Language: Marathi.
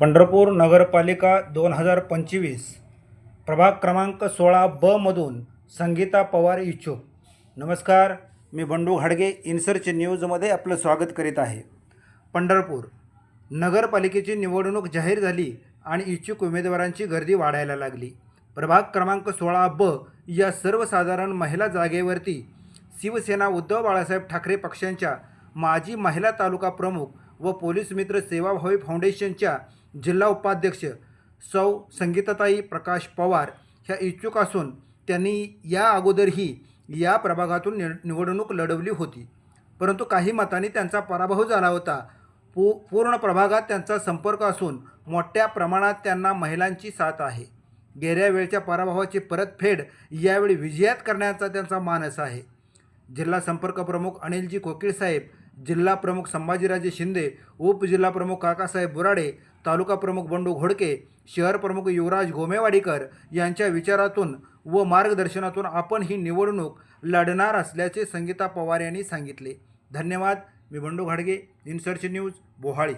पंढरपूर नगरपालिका दोन हजार पंचवीस प्रभाग क्रमांक सोळा ब मधून संगीता पवार इच्छुक. नमस्कार मी बंडू घाडगे इन्सर्च न्यूजमध्ये आपलं स्वागत करीत आहे. पंढरपूर नगरपालिकेची निवडणूक जाहीर झाली आणि इच्छुक उमेदवारांची गर्दी वाढायला लागली. प्रभाग क्रमांक सोळा ब या सर्वसाधारण महिला जागेवरती शिवसेना उद्धव बाळासाहेब ठाकरे पक्षांच्या माजी महिला तालुका प्रमुख व पोलीस मित्र सेवाभावी फाउंडेशनच्या जिल्हा उपाध्यक्ष सौ संगीताताई प्रकाश पवार ह्या इच्छुक असून त्यांनी या अगोदरही या प्रभागातून नि निवडणूक लढवली होती. परंतु काही मतांनी त्यांचा पराभव झाला होता. पू पूर्ण प्रभागात त्यांचा संपर्क असून मोठ्या प्रमाणात त्यांना महिलांची साथ आहे. गेल्या वेळच्या पराभवाची परतफेड यावेळी विजयात करण्याचा त्यांचा मानस आहे. जिल्हा संपर्क प्रमुख अनिलजी कोकीळ साहेब जिल्हा प्रमुख संभाजीराजे शिंदे उपजिल्हा प्रमुख काकासाहेब बुराडे तालुका प्रमुख बंडू घोडके शहर प्रमुख युवराज गोमेवाडीकर यांच्या विचारातून व मार्गदर्शनातून आपण ही निवडणूक लढणार असल्याचे संगीता पवार यांनी सांगितले. धन्यवाद. मी बंडू घाडगे इनसर्च न्यूज बोहाळी.